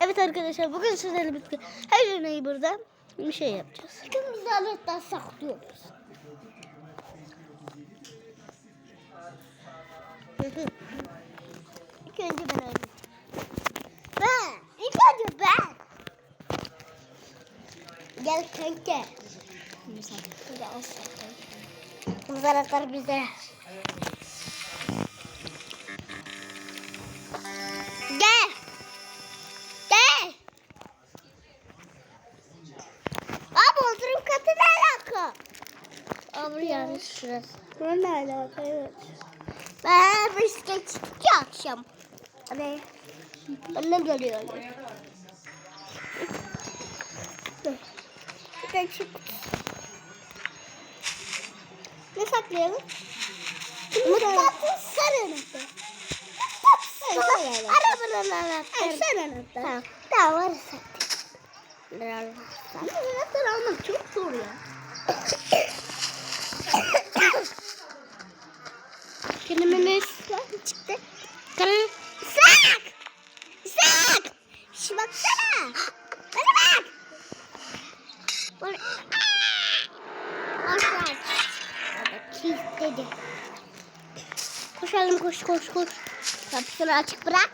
Evet arkadaşlar bugün sizlerle birlikte her yemeği burada bir şey yapacağız. Bugün biz saklıyoruz. İlk önce ben öyle. Ben. İlk önce ben. Gel kanka. Zaratlar bize. Gel. Şurası. Ne alaka evet. Ben bisiklet çıktık ya akşam. Hani annem geliyor. Ben çık. Ne saklayalım? Mutfaktın sarı anahtarı. Sarı. Arabanın anahtarı. Sen anahtar. Tamam. Tamam var. Ama anahtar almak çok zor ya. Kelimemiz çıktı. Kara- Sak! Sak! Şu baksana. Bana bak. Bana... Aşağı. Kilitledi. Koşalım koş koş koş. Kapısını açık bırak.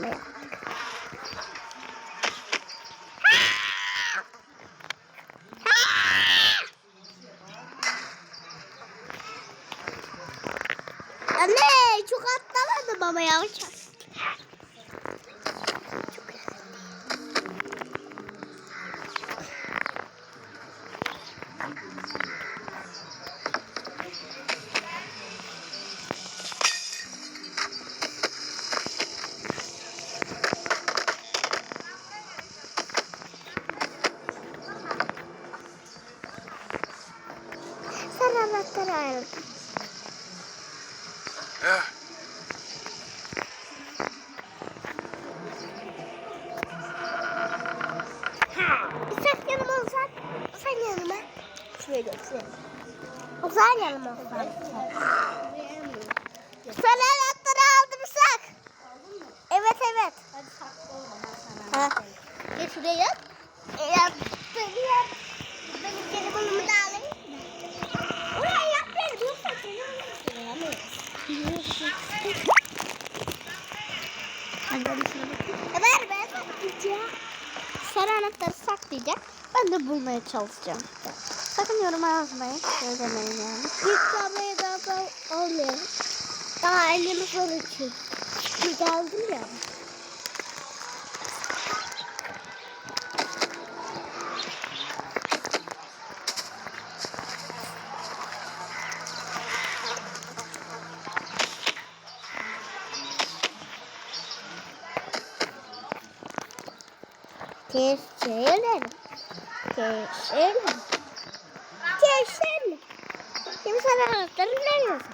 Ne yaptık? Anne çok atlamadı baba ya. Çok. Sen anahtarı ayrıl. Sen yanıma uzan. Sen yanıma. Şuraya gel. Şuraya. Uzan yanıma uzan. Sen anahtarı aldın mı sak? Evet evet. Ha. Gel şuraya yap. Yaptım yap. Benim telefonumu da alayım. Oraya yap beni. Dur sen E ver be saklayacağım. Sarı anahtarı saklayacak. Ben de bulmaya çalışacağım. Sakın yoruma yazmayın. Söylemeyin yani. İlk kamerayı daha da olmuyor. Daha elimi falan için. Bir geldim ya. Keselim. Keselim. Keselim. Şimdi sana anahtarı nereye saklayayım?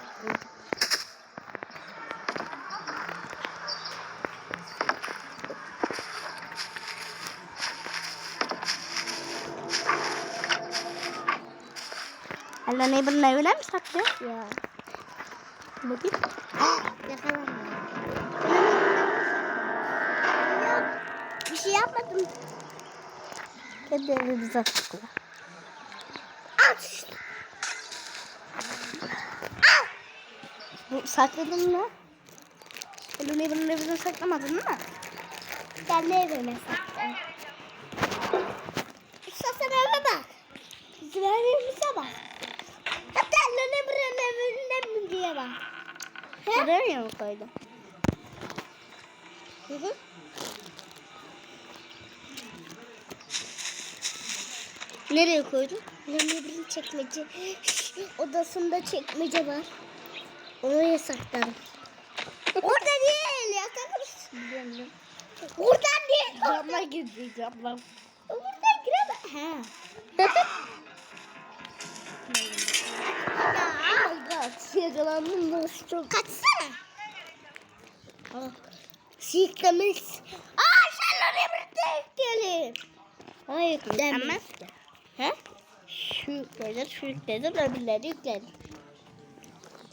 Hello Neighbor'ın evine mi saklıyor? Ya. Bakayım. Yakalanma. Yok. Bir şey yapmadım. Kendi evimize saklıyor. Aç. Bu sakladın mı? Hello Neighbor'ın evine saklamadın değil mi? Ben de evime sattım. Usta sen eve bak. Bizim evimize bak. Hatta ne buranın evinde mi diye bak. He? Buraya mı koydun? Hı hı. Nereye koydun? Nemirin çekmece odasında çekmece var. Oraya saklarım. Orada değil ya kanka. Oradan değil. Camla girdi camla. Oradan giremem. He. Yakalandım da çok. Kaçsana. Siklemiş. Aa sen oraya birlikte yükleyelim. Hayır yüklenmez. Şu yüklenir, şu yüklenir, öbürleri yüklenir.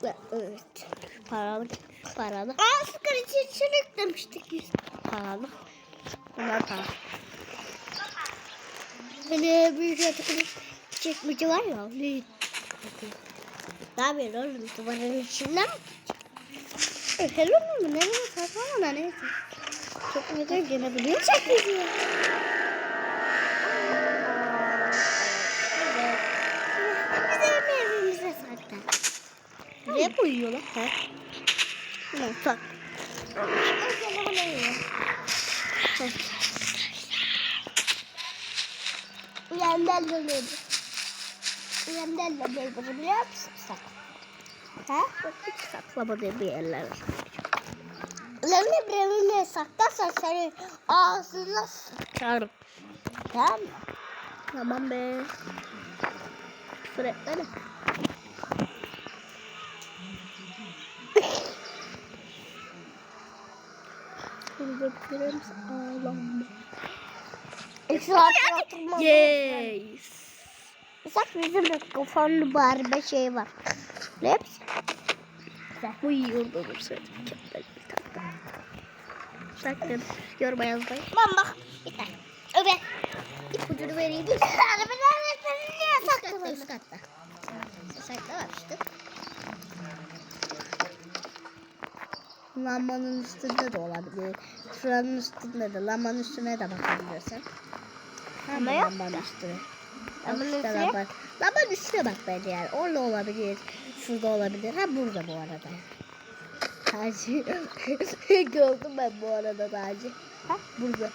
Ve- Evet. Paralık, paralık, Aa sıkar için şunu yüklemiştik biz. paralık. Bunlar paralık. Hani büyük yatıklı çekmece var ya. Ne? Yapıyorsun oğlum? Duvarın içinden mi? E, hello mu? Nereye saklama da neyse. Çok güzel gelebiliyor. Çekmece. Evimize saklan. Nereye koyuyorlar? Ha? Ne? Bak. O zaman ne? Uyandan. Uyandan dönüyordu biliyor musun sen? Ha? Hiç saklamadığı bir yerler var. Lan İbrahim'le saklarsan senin ağzına Çağırın. Tamam mı? Tamam be. Küfür. Burada krem ağlama. İsraat yaptırma. Yes. Bak bizim kafanlı bağırma şey var. Ne yapıyorsun? Bu iyi oldu olursa mükemmel bir tatlı. Sakın yorma yazmayı. Ben bak. Bir tane. Evet. İpucunu vereyim mi? Arabalar niye sakladın? üst katta. Sakla Lambanın üstünde de olabilir. Şuranın üstünde de, lambanın üstüne de bakabilirsin. Ama yok lambanın da. üstüne. Lambanın İşte üstüne? lambanın- Lambanın üstüne bak bence yani. Orada olabilir. Şurada olabilir. Ha burada bu arada. Hacı. Gördüm ben bu arada Hacı. Ha burada.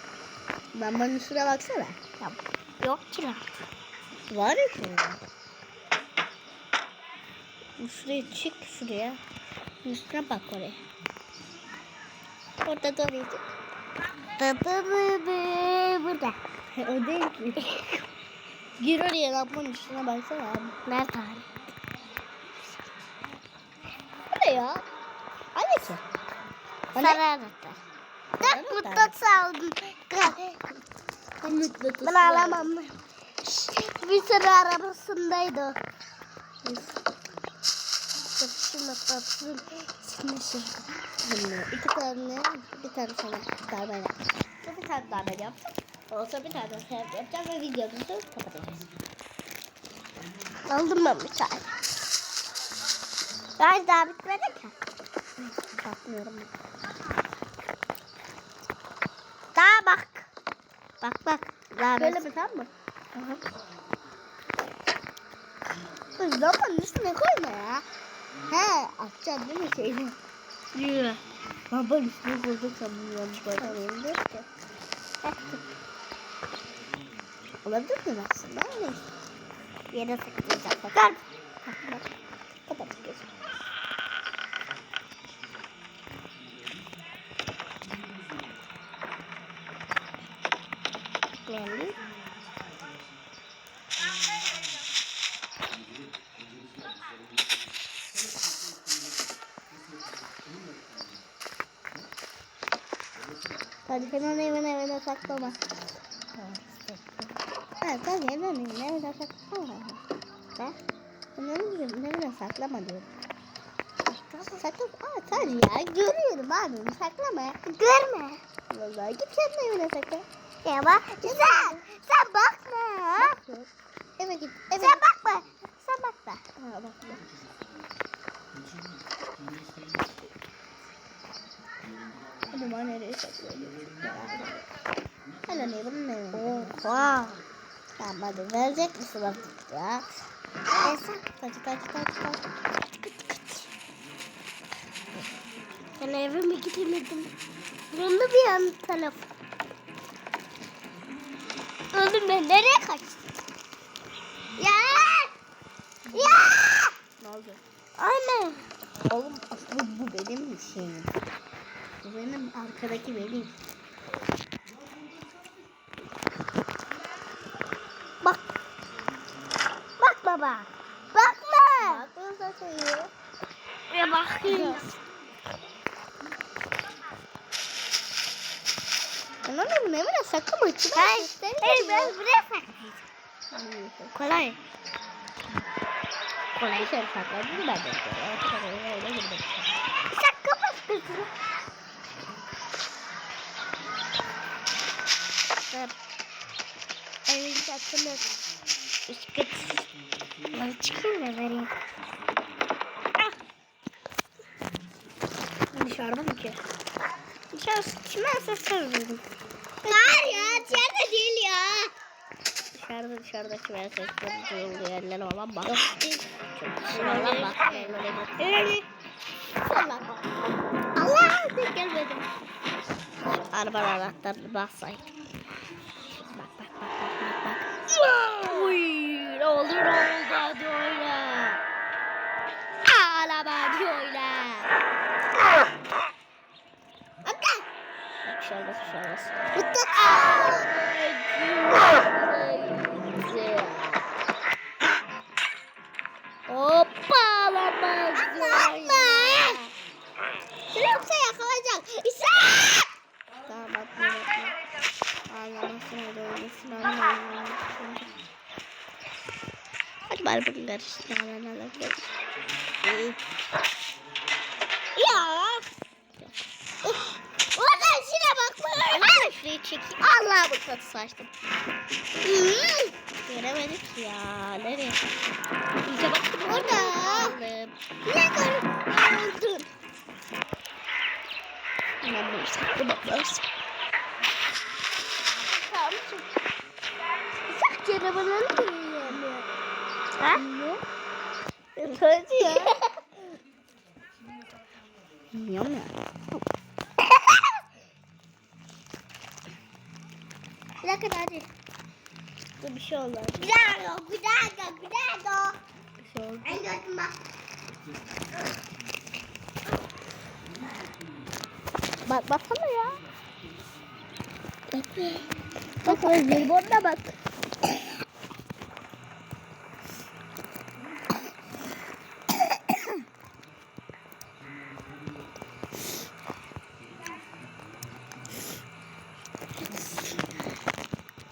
Lambanın üstüne baksana. Tamam. Yok ki lan. Var ya şurada. Şuraya çık şuraya. Üstüne bak oraya. Orada da oraya çık. Burada. o değil ki. Gir oraya lambanın üstüne baksana abi. Nerede abi? Bu ne ya? Sarı anahtar. Sarı Dört mutlat aldım. Mıknatıs Ben alamam. Bir sarı arabasındaydı o. Şu mutlatsın. Şimdi şu. Bunu iki tane, bir tane sana darbe yaptım. Bir tane darbe yaptım. Olsa bir tane sen yapacağım ve videomuzu kapatacağız. Aldım ben bir tane. Ben daha bitmedi ki. Bakmıyorum. Daha bak. Bak bak. Daha Böyle bak. mi mı? Kız Lambanın üstüne koyma ya. He, atacaksın değil mi şeyini? Yürü. Baba üstüne koyduk sanırım bakamıyorum diyor ki. Olabilir mi aslında? Neyse. Yere sıkacağım. Bakar. Kapat gözünü. Hadi hemen evine evine saklama. Ha sen hemen evine evine saklama. Ha? Hemen evine evine saklama diyorum. Sakla. Aa sen ya görüyorum abi saklama ya. Görme. Vallahi git kendi evine sakla. Ya bak. Sen. Sen bakma. Bak. Eve git. Eve Sen git. bakma. Sen bakma. Ha bak bana nereye saklıyorsun? Hello ne bunun ne? Oha. Tamam hadi verecek misin artık ya? E sen. Kaç kaç kaç kaç. Ben evime gidemedim. Bunda bir yan telefon. Oğlum ben nereye kaçtım? Ya! Ya! Ne oldu? Anne. Oğlum aslında bu benim şeyim. Benim arkadaki benim. Bak. Bak baba. Bakma. Bak söylüyor. Ya bakayım. Sen onu mi sakın açın. Hayır, hayır ben buraya saklayacağım. Kolay. Kolay şey sakladın ben de. Öyle girdim. Gözünü. Evin çatını ışkıt. Ben çıkayım da vereyim. Ah, Dışarıda mı ki? Dışarısı çimense sarıldım. Hayır ya içeride değil ya. Dışarıda dışarıdaki ben sesleri duyulduğu yerler olan bak. Yok değil. Olan bak. Öyle. Allah Allah tek gelmedim. Arabanın anahtarını bassaydı. Bak bak bak bak bak bak. Uy, ne oldu oyna. Ağlama oyna. Bakın. Bak şurada şurada. Mutlu. Hoppa alamaz. Atma. Şunu yoksa yakalayacak. İşte. Tamam atma atma. Ağlamasın hadi oynasın oynasın. Hadi bari bunu karıştır. Ağlanalar. Ya. Oradan şuna. Ay, şurayı çekeyim. Allah bu katı saçtım. Göremedik ya. Nereye? İyice baktım. Orada. Ne Hemen bunu saklamak lazım. Tamam. Sak canavarını yiyemiyor. Ha? Hadi. Bilmiyorum ya. Bir dakika hadi. Dur bir şey oldu. Güzel o, güzel o, güzel o. Bir şey oldu. En gördüm bak. Bak baksana ya. Bak Jelibon'da bak.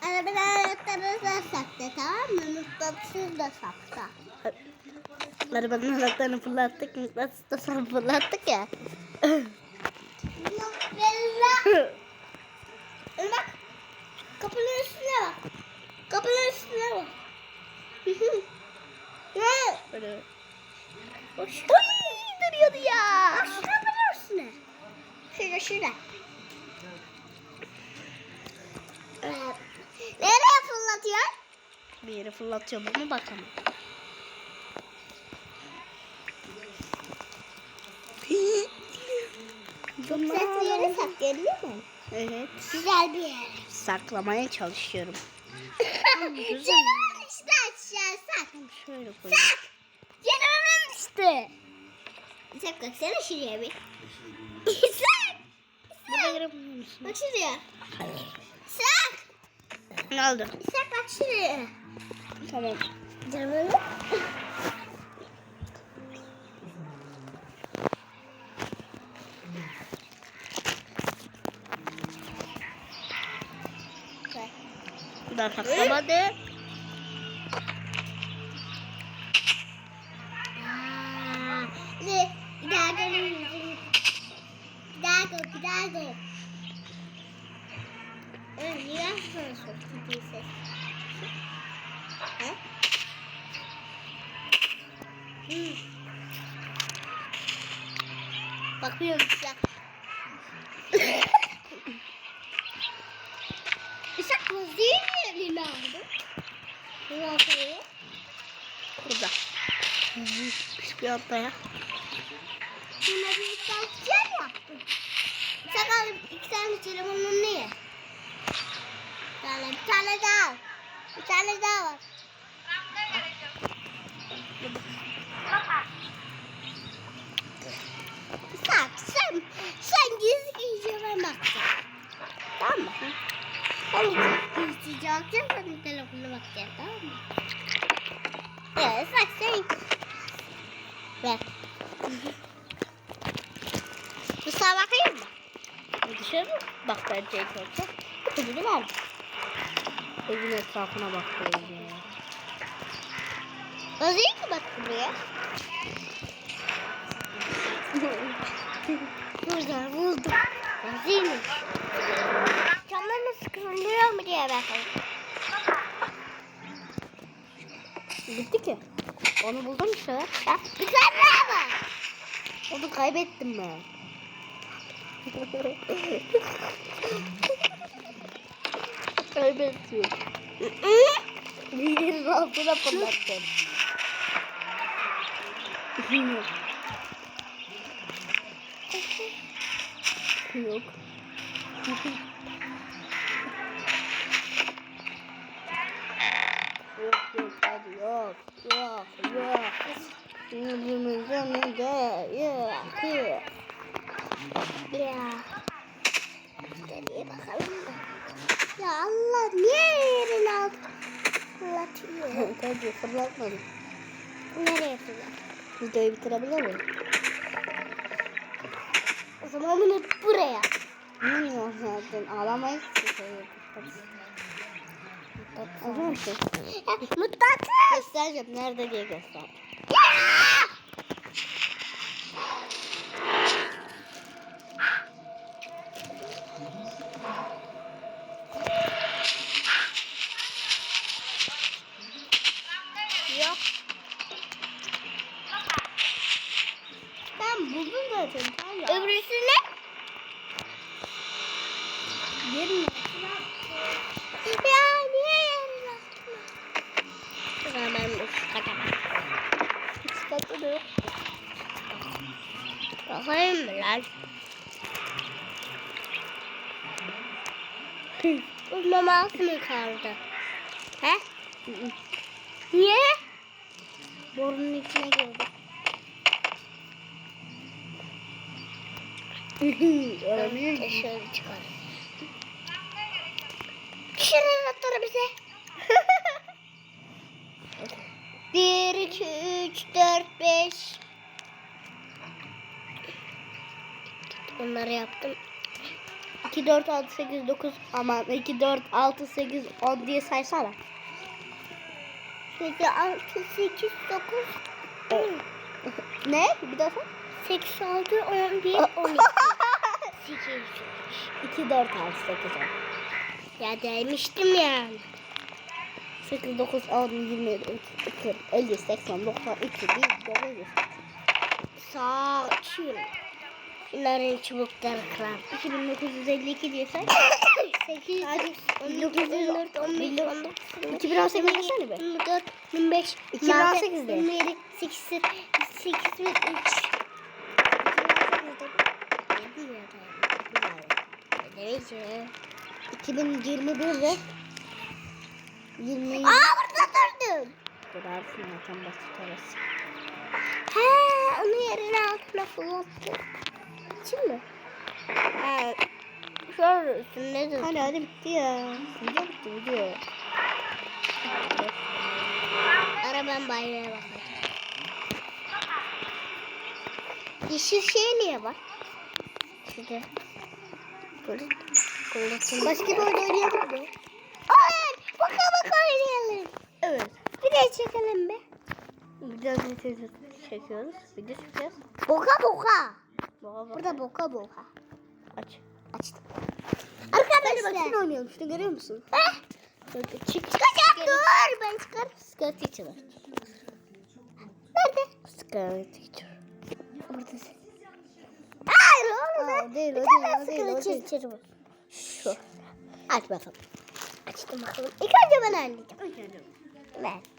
Arabanın anahtarını da sakla tamam mı? Mutlatsız da sakla. Arabanın anahtarını fırlattık. Mıknatıs da fırlattık ya. Bak. Kapının üstüne bak. Kapının üstüne bak. Ne? Böyle. Oy, duruyordu ya. Bak şu kapının üstüne. Şurada şurada. Nereye fırlatıyor? Bir yere fırlatıyorum ama bakalım. Çok sesli yere saklayabilir miyim? Evet. Güzel bir yer. Saklamaya çalışıyorum. Canavar işte aşağı sak. Şöyle koyayım. Sak. Canavarın işte. Sak baksana şuraya bir. sak. Misin? Bak şuraya. Sak. Ne oldu? Sak bak şuraya. Tamam. Canavarı. Bir daha saklamadı. Aa, Ne? Bir daha dönün. Bir daha go, bir daha go. Ee, niye sana soktu bir ses? He? Hmm. Bakıyorum size. İshak vaziyet yerini aldı. Ne yapıyor? Burada. Hiçbir anda ya. Buna bir tavsiye yaptım. Sakal iki tane telefonun niye? Bir tane, bir tane daha. al. Bir tane daha var. Sak, sen, sen gizli gizli ben bakacağım. Tamam mı? Ben gizli gizli bakacağım, sen telefona bakacaksın tamam mı? Evet, sak sen. Ver. Bu sağa bakayım mı? Dışarı bak bence ilk önce. Ödülü ver. Evin etrafına bak ki bak buraya? Burada buldum. Nasılmış? Camlar nasıl kırılıyor mu diye bakalım. Bitti ki. Onu buldum işte. Ya, bir tane daha var. Onu kaybettim ben. Kaybettim. Bir altına fırlattım. Yok. Yok yok hadi yok yok yok. Yüzümüzün önünde yok yok. Ya. Nereye bakalım da. Ya Allah niye yerin altına fırlatıyor? Hadi fırlatmadım. Nereye fırlat? Videoyu bitirebilir miyim? O zaman bunu buraya. Bilmiyorum zaten ağlamayız ki şey? Ya, mutfakta. Göstereceğim nerede diye göster. Yok. Ben buldum zaten. Öbürsü ne? Yerin Ya niye ben bu kaçamam. hiç tatlı da yok. Bakayım mı lan? Bu maması mı kaldı? He? Niye? Borunun içine girdi. Öyle Şöyle çıkar. 2, 3, 4, 5. Bunları yaptım. 2, 4, 6, 8, 9. Aman 2, 4, 6, 8, 10 diye saysana. 7, 6, 8, 9, 10. ne? Bir daha sen. 8, 6, 11, 12. 8, 2, 4, 6, 8, 10. Ya demiştim yani. 8, 9, 10, 20, 30, 40, 50, 80, 90, 200, 900. Sakin. Bunların çubukları kırar. 2952 diye say. 8, Hadi. 19, 14, 15, 19, 2018 desene be. 24, 25, 2018 de. 27, 8, 8 ve 3. 2021 de 20 Aa burada durdun. Durarsın zaten basit orası. He, onu yerin altına fırlattın. Şimdi. He, şöyle üstünde dur. Hadi hadi bitti ya. Video bitti video. Ara ben bayrağa bakacağım. Yeşil şey niye var? Şurada. Burada. Başka bir oyun oynayalım mı? Oynayalım. Evet. Bir de çekelim be. Biraz video çekiyoruz. Video çekeceğiz. Boka boka. Baba bak. Burada boka boka. Aç. Açtım. Hadi bak Arkadaşlar. şunu oynayalım. Şunu görüyor musun? Heh. Çık. Çıkacak dur. Ben çıkarım. Skirt teacher. Nerede? Skirt teacher. Buradasın. Hayır oğlum. Aa, ben- değil, bir tane değil. çekici var. Şu. Aç bakalım. Açtım bakalım. İlk önce ben oynayacağım. Ben.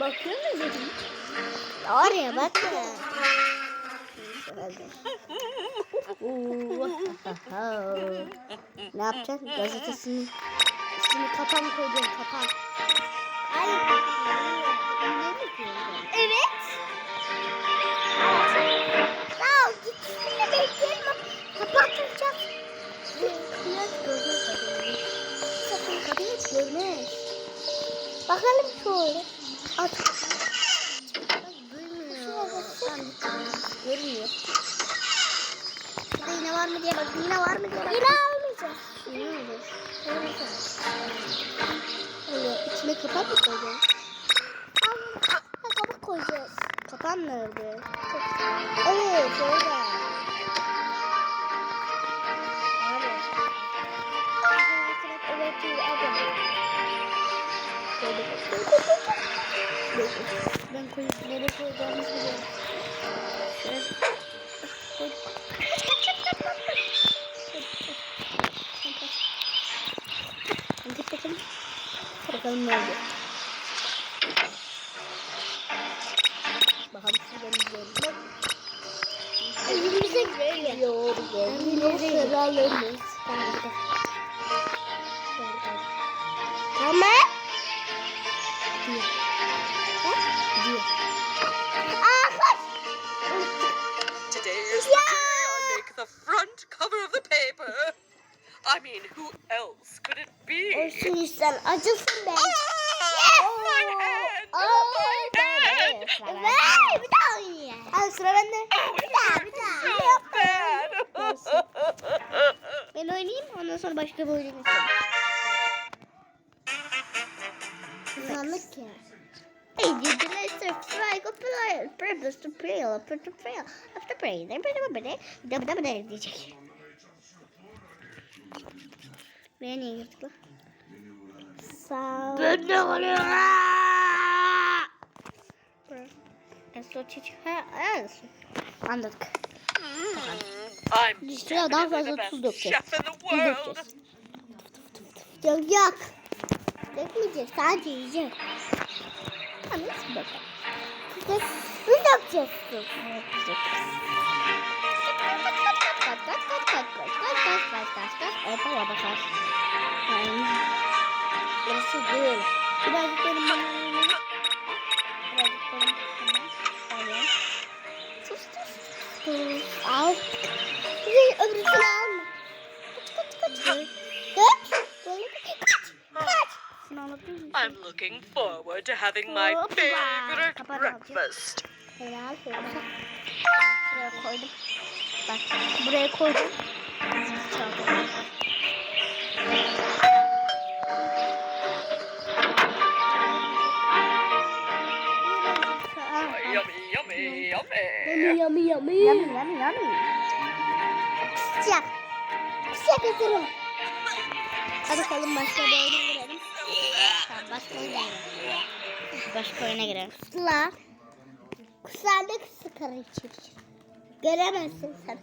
Bakıyor musun? Oraya bak ne yapacağız? Gazetesini üstünü kapan koyacağım kapan. Hayır. Var mı diye bak. Yine var mı diye bak. Yine almayacağız. Ne olur? Öyle içine kapan mı koyacağız? Ha, kabuk koyacağız. Kapan nerede? Evet öyle. Ben koyup nereye koyacağımızı biliyorum. Bakalım ne oldu. Bakalım sizden güzel mi? Elimize güzel. Yok güzel. Elimize güzel. Elimize güzel. sen acısın be. Al sıra bende. Bir daha bir daha. Olsun. Ben oynayayım ondan sonra başka bir oyun istedim. Kızanlık ya. Hey, you did surf, strike, up, up, up, to prayer, up, to prayer, up, to prayer, then pray, up, then, dab, dab, dab, diyecek. Buraya niye girdik lan? Sağ ol. Ben ne oluyor. Anladık. I'm Üstüne daha fazla tuz dökeceğiz. Tuz dökeceğiz. Yok yok. Dökmeyecek sadece yiyecek. Ha, nasıl bakalım? Tuz dökeceğiz. Tuz dökeceğiz. Kaç kaç kaç kaç kaç kaç kaç kaç kaç kaç Hoppa hoppa kaç. Yani, Burası değil. Birazcık benim bana Birazcık benim Tamam. Sus sus. Sus. Al. Bir öbürsünü alma. Kaç kaç kaç. Dök. Böyle kaç. Kaç. Şunu anlatır mısın? I'm looking forward to having my favorite breakfast. Helal helal. Buraya koydum. Bak buraya koydum. Zil yummy. Yummy yummy yummy. Yummy yummy. Sıcak. Sıcak ısırım. Hadi bakalım başka bir oyuna girelim. Tamam başka oyuna girelim. Başka oyuna girelim. Sıla. Kusandık sıkarı içir. Göremezsin sen.